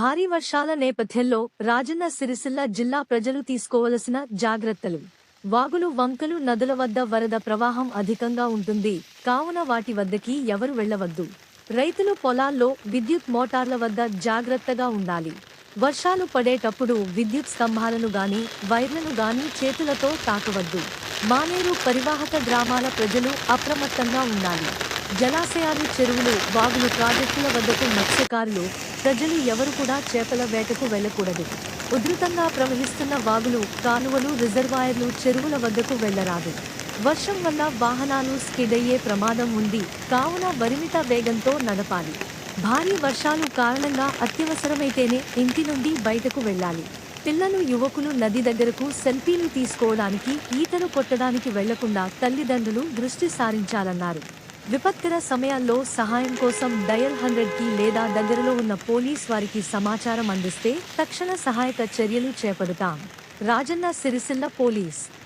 భారీ వర్షాల నేపథ్యంలో రాజన్న సిరిసిల్ల జిల్లా ప్రజలు తీసుకోవలసిన జాగ్రత్తలు. వాగులు వంకలు నదుల వద్ద వరద ప్రవాహం అధికంగా ఉంటుంది. కావున వాటి వద్దకి ఎవరు వెళ్ళవద్దు రైతులు పొలాల్లో విద్యుత్ మోటార్ల వద్ద జాగ్రత్తగా ఉండాలి. వర్షాలు పడేటప్పుడు విద్యుత్ స్తంభాలను గాని వైర్లను గాని చేతులతో తాకవద్దు. మానేరు పరివాహక గ్రామాల ప్రజలు అప్రమత్తంగా ఉండాలి. జలాశయాలు చెరువులు వాగులు ప్రాజెక్టుల వద్దకు మత్స్యకారులు ప్రజలు ఎవరు కూడా చేపల వేటకు వెళ్ళకూడదు. ఉధృతంగా ప్రవహిస్తున్న వాగులు కాలువలు రిజర్వాయర్లు చెరువుల వద్దకు వెళ్ళరాదు వర్షం వల్ల వాహనాలు స్కిడ్ అయ్యే ప్రమాదం ఉంది. కావున పరిమిత వేగంతో నడపాలి. భారీ వర్షాలు కారణంగా అత్యవసరమైతేనే ఇంటి నుండి బయటకు వెళ్ళాలి. పిల్లలు యువకులు నది దగ్గరకు సెల్ఫీలు తీసుకోవడానికి ఈతలు కొట్టడానికి వెళ్ళకుండా తల్లిదండ్రులు దృష్టి సారించాలన్నారు. విపత్కర సమయాల్లో సహాయం కోసం డయల్ హండ్రెడ్కి లేదా దగ్గరలో ఉన్న పోలీస్ వారికి సమాచారం అందిస్తే తక్షణ సహాయక చర్యలు చేపడతాం. రాజన్న సిరిసిల్ల పోలీస్.